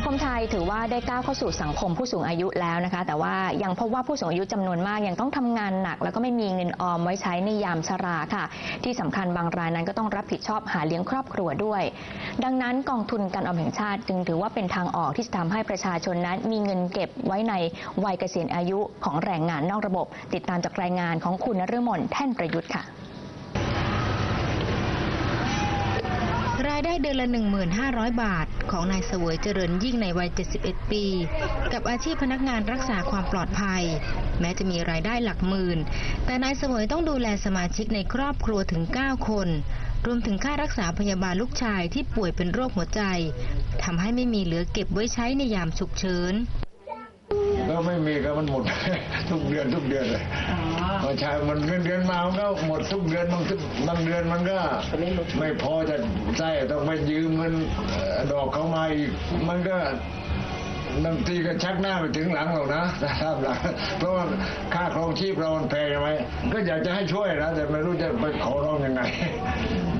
งคมไทยถือว่าได้ก้าวเข้าสู่สังคมผู้สูงอายุแล้วนะคะ แต่ว่ายังพบว่าผู้สูงอายุจำนวนมากยังต้องทำงานหนัก แล้วก็ไม่มีเงินออมไว้ใช้ในยามชราค่ะ ที่สำคัญบางรายนั้นก็ต้องรับผิดชอบหาเลี้ยงครอบครัวด้วย ดังนั้นกองทุนการออมแห่งชาติ จึงถือว่าเป็นทางออกที่จะทำให้ประชาชนนั้น มีเงินเก็บไว้ในวัยเกษียณอายุของแรงงานนอกระบบ ติดตามจากรายงานของคุณนฤมลแท่นประยุทธ์ค่ะายได้เดือนละ 1,500 บาท ของนายเสวยเจริญยิ่งในวัย 71 ปี กับอาชีพพนักงานรักษาความปลอดภัย แม้จะมีรายได้หลักหมื่น แต่นายเสวยต้องดูแลสมาชิกในครอบครัวถึง 9 คน รวมถึงค่ารักษาพยาบาลลูกชายที่ป่วยเป็นโรคหัวใจทำให้ไม่มีเหลือเก็บไว้ใช้ในยามฉุกเฉินก็ไม่มีก็มันหมดทุกเดือนทุกเดือนเลย พอใช้มันเงินเดือนมามันก็หมดทุกเดือนบางทุกบางเดือนมันก็ไม่พอจะใช้ต้องไปยืมเงินดอกเขามาอีกมันก็บางทีก็ชักหน้าไปถึงหลังหรอกนะครับหลังเพราะว่าค่าครองชีพเรามันแพงใช่ไหมก็อยากจะให้ช่วยนะแต่ไม่รู้จะไปขอร้องยังไง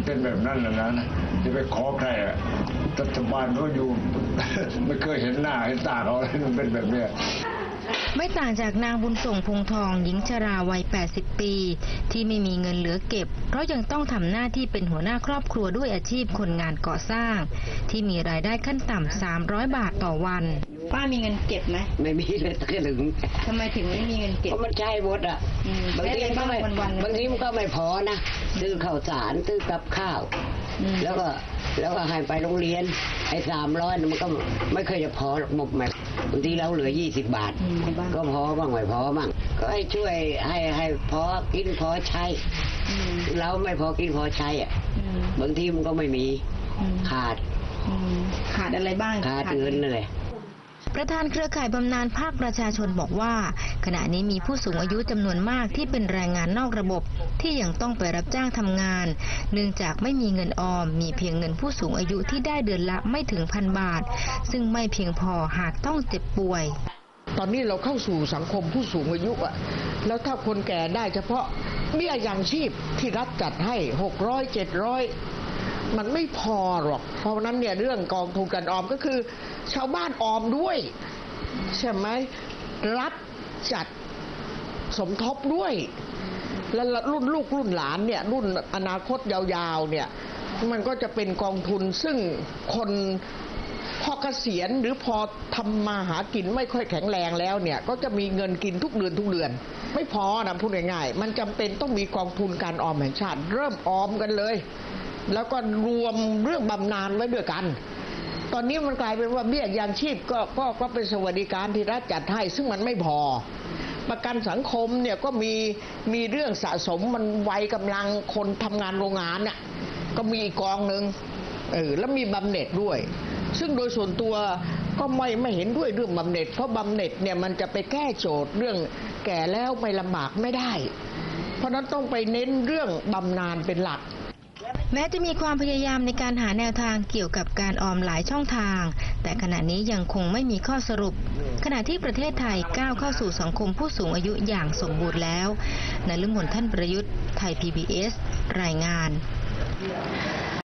เป็นแบบนั้นนะนะจะไปขอใครอะรัฐบาลเขาอยู่ ไม่เคยเห็นหน้าเห็นตาเขามันเป็นแบบเนี้ย ไม่ต่างจากนางบุญส่งพงทองหญิงชราวัย 80 ปี ที่ไม่มีเงินเหลือเก็บ เพราะยังต้องทำหน้าที่เป็นหัวหน้าครอบครัวด้วยอาชีพคนงานก่อสร้าง ที่มีรายได้ขั้นต่ำ 300 บาทต่อวัน ป้ามีเงินเก็บไหมไม่มีเลยสักถึงทำไมถึงไม่มีเงินเก็บเพราะมันใช่หมดอะอืมบางทีมันก็ไม่ได้อะไรบ้างวันๆบางทีมันก็ไม่พอนะซื้อข้าวสารซื้อกับข้าวอืม แล้วก็แล้วก็ให้ไปโรงเรียนไอ้สามร้อยมันก็ไม่เคยจะพอหรอกหมดแม่บางทีเราเหลือยี่สิบบาทอืมบ้างก็พอบ้างไม่พอบ้างก็ให้ช่วยให้ให้พอกินพอใช้อืมเราไม่พอกินพอใช้อะอืมบางทีมันก็ไม่มีอืมขาดอืมขาดอะไรบ้างขาดเงินนั่นแหละ ประธานเครือข่ายบำนาญภาคประชาชนบอกว่า ขณะนี้มีผู้สูงอายุจำนวนมากที่เป็นแรงงานนอกระบบที่ยังต้องไปรับจ้างทำงาน เนื่องจากไม่มีเงินออม มีเพียงเงินผู้สูงอายุที่ได้เดือนละไม่ถึงพันบาท ซึ่งไม่เพียงพอหากต้องเจ็บป่วย ตอนนี้เราเข้าสู่สังคมผู้สูงอายุอะแล้วถ้าคนแก่ได้เฉพาะเบี้ยยังชีพที่รัฐจัดให้หกร้อยเจ็ดร้อย มันไม่พอหรอก เพราะนั้นเนี่ยเรื่องกองทุนการออมก็คือ ชาวบ้านออมด้วย ใช่ไหมรัฐจัดสมทบด้วย แล้วรุ่นลูกรุ่นหลานเนี่ย รุ่นอนาคตยาวๆเนี่ย มันก็จะเป็นกองทุนซึ่งคนพอเกษียณหรือพอทำมาหากินไม่ค่อยแข็งแรงแล้วเนี่ย ก็จะมีเงินกินทุกเดือนทุกเดือน ไม่พอนะพูดง่ายๆ มันจำเป็นต้องมีกองทุนการออมแห่งชาติ เริ่มออมกันเลย แล้วก็รวมเรื่องบำนาญไว้ด้วยกัน ตอนนี้มันกลายเป็นว่าเบี้ยยังชีพก็ก็ก็เป็นสวัสดิการที่รัฐจัดให้ซึ่งมันไม่พอ ประกันสังคมเนี่ยก็มีมีเรื่องสะสมมันวัยกำลังคนทำงานโรงงานน่ะก็มีอีกกองหนึ่งเออแล้วมีบำเหน็จด้วย ซึ่งโดยส่วนตัวก็ไม่ไม่เห็นด้วยเรื่องบำเหน็จ เพราะบำเหน็จเนี่ยมันจะไปแก้โจทย์เรื่องแก่แล้วไม่ลำบากไม่ได้ เพราะฉะนั้นต้องไปเน้นเรื่องบำนาญเป็นหลัก แม้จะมีความพยายามในการหาแนวทางเกี่ยวกับการออมหลายช่องทาง แต่ขณะนี้ยังคงไม่มีข้อสรุป ขณะที่ประเทศไทยก้าวเข้าสู่สังคมผู้สูงอายุอย่างสมบูรณ์แล้วนฤมลท่านประยุทธ์ ไทย PBS รายงาน